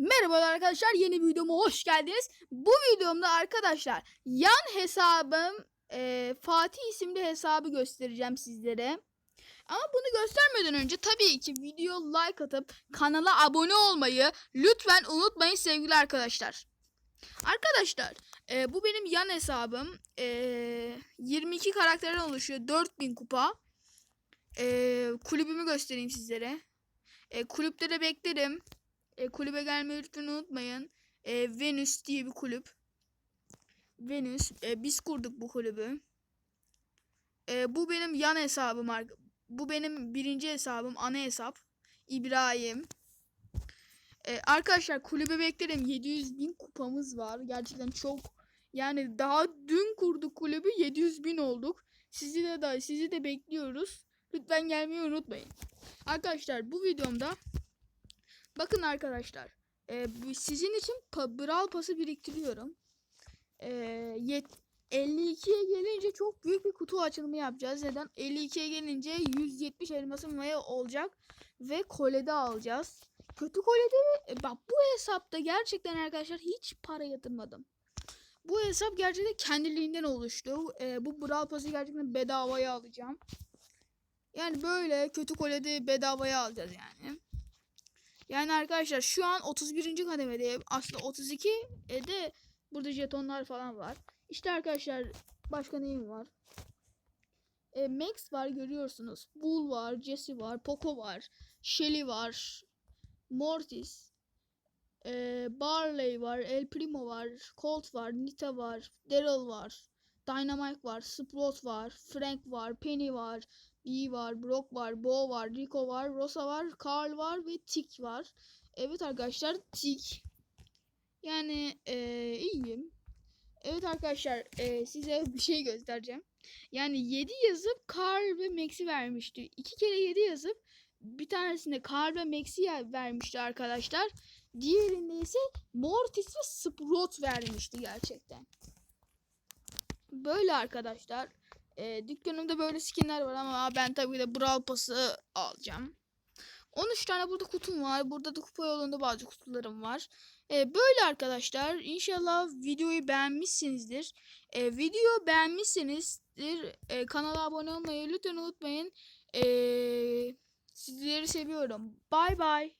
Merhabalar arkadaşlar yeni videoma hoş geldiniz. Bu videomda arkadaşlar yan hesabım e, Fatih isimli hesabı göstereceğim sizlere. Ama bunu göstermeden önce tabii ki video like atıp kanala abone olmayı lütfen unutmayın sevgili arkadaşlar. Arkadaşlar e, bu benim yan hesabım. E, 22 karakterden oluşuyor. 4000 kupa. E, kulübümü göstereyim sizlere. E, kulüpte de beklerim. E, kulübe gelmeyi lütfen unutmayın. E, Venüs diye bir kulüp. Venüs. E, biz kurduk bu kulübü. E, bu benim yan hesabım. Bu benim birinci hesabım. Ana hesap. İbrahim. E, arkadaşlar kulübe beklerim. 700 bin kupamız var. Gerçekten çok. Yani daha dün kurduk kulübü. 700 bin olduk. Sizi de da sizi de bekliyoruz. Lütfen gelmeyi unutmayın. Arkadaşlar bu videomda Bakın arkadaşlar. E, sizin için pa, Brawl Pass'ı biriktiriyorum. E, yet, 52'ye gelince çok büyük bir kutu açılımı yapacağız. Neden? 52'ye gelince 170 elmasım maya olacak. Ve kolede alacağız. Kötü kolede e, bak bu hesapta gerçekten arkadaşlar hiç para yatırmadım. Bu hesap gerçekten kendiliğinden oluştu. E, bu Brawl Pass'ı gerçekten bedavaya alacağım. Yani böyle kötü kolede bedavaya alacağız yani. Yani arkadaşlar şu an 31. kademedeyim. Aslında 32 e de burada jetonlar falan var. İşte arkadaşlar başka neyim var? E, Max var görüyorsunuz. Bull var, Jesse var, Poco var, Shelly var, Mortis, e, Barley var, El Primo var, Colt var, Nita var, Daryl var, Dynamite var, Sprout var, Frank var, Penny var, Bee var, Brock var, Bo var, Rico var, Rosa var, Carl var ve Tick var. Evet arkadaşlar Tick. Yani eee, iyiyim. Evet arkadaşlar eee, size bir şey göstereceğim. Yani 7 yazıp Carl ve Max'i vermişti. 2 kere 7 yazıp bir tanesinde Carl ve Max'i vermişti arkadaşlar. Diğerinde ise Mortis ve Sprout vermişti gerçekten. Böyle arkadaşlar. E, dükkanımda böyle skinler var ama ben tabii de Brawl Pass'ı alacağım. 13 tane burada kutum var. Burada da kupa yolunda bazı kutularım var. E, böyle arkadaşlar. İnşallah videoyu beğenmişsinizdir. E, video beğenmişsinizdir. E, kanala abone olmayı lütfen unutmayın. E, sizleri seviyorum. Bay bay.